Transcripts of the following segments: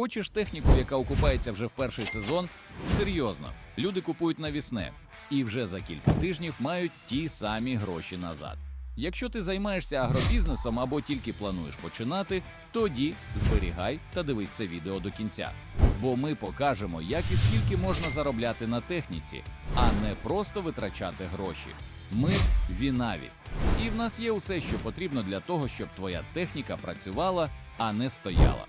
Хочеш техніку, яка окупається вже в перший сезон? Серйозно, люди купують навісне і вже за кілька тижнів мають ті самі гроші назад. Якщо ти займаєшся агробізнесом або тільки плануєш починати, тоді зберігай та дивись це відео до кінця. Бо ми покажемо, як і скільки можна заробляти на техніці, а не просто витрачати гроші. Ми Вінаві. І в нас є усе, що потрібно для того, щоб твоя техніка працювала, а не стояла.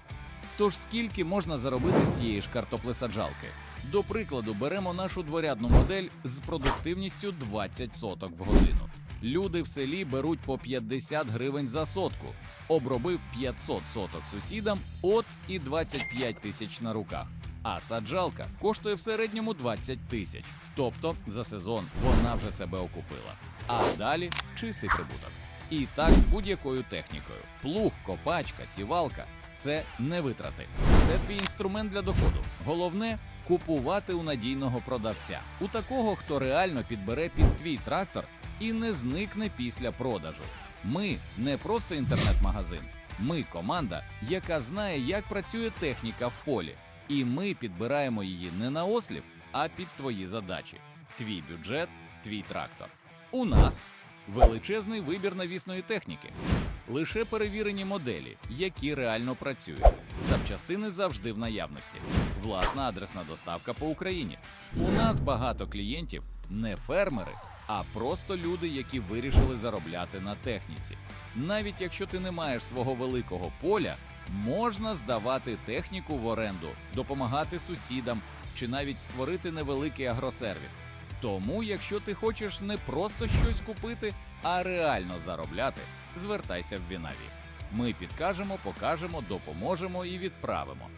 Тож скільки можна заробити з тієї ж картоплесаджалки? До прикладу, беремо нашу дворядну модель з продуктивністю 20 соток в годину. Люди в селі беруть по 50 гривень за сотку. Обробив 500 соток сусідам, от і 25 тисяч на руках. А саджалка коштує в середньому 20 тисяч. Тобто за сезон вона вже себе окупила. А далі чистий прибуток. І так з будь-якою технікою: плуг, копачка, сівалка це не витрати. Це твій інструмент для доходу. Головне купувати у надійного продавця, у такого, хто реально підбере під твій трактор і не зникне після продажу. Ми не просто інтернет-магазин. Ми команда, яка знає, як працює техніка в полі, і ми підбираємо її не на осліп, а під твої задачі. Твій бюджет, твій трактор. У нас величезний вибір навісної техніки. Лише перевірені моделі, які реально працюють. Запчастини завжди в наявності. Власна адресна доставка по Україні. У нас багато клієнтів не фермери, а просто люди, які вирішили заробляти на техніці. Навіть якщо ти не маєш свого великого поля, можна здавати техніку в оренду, допомагати сусідам чи навіть створити невеликий агросервіс. Тому, якщо ти хочеш не просто щось купити, а реально заробляти, звертайся в Вінаві. Ми підкажемо, покажемо, допоможемо і відправимо.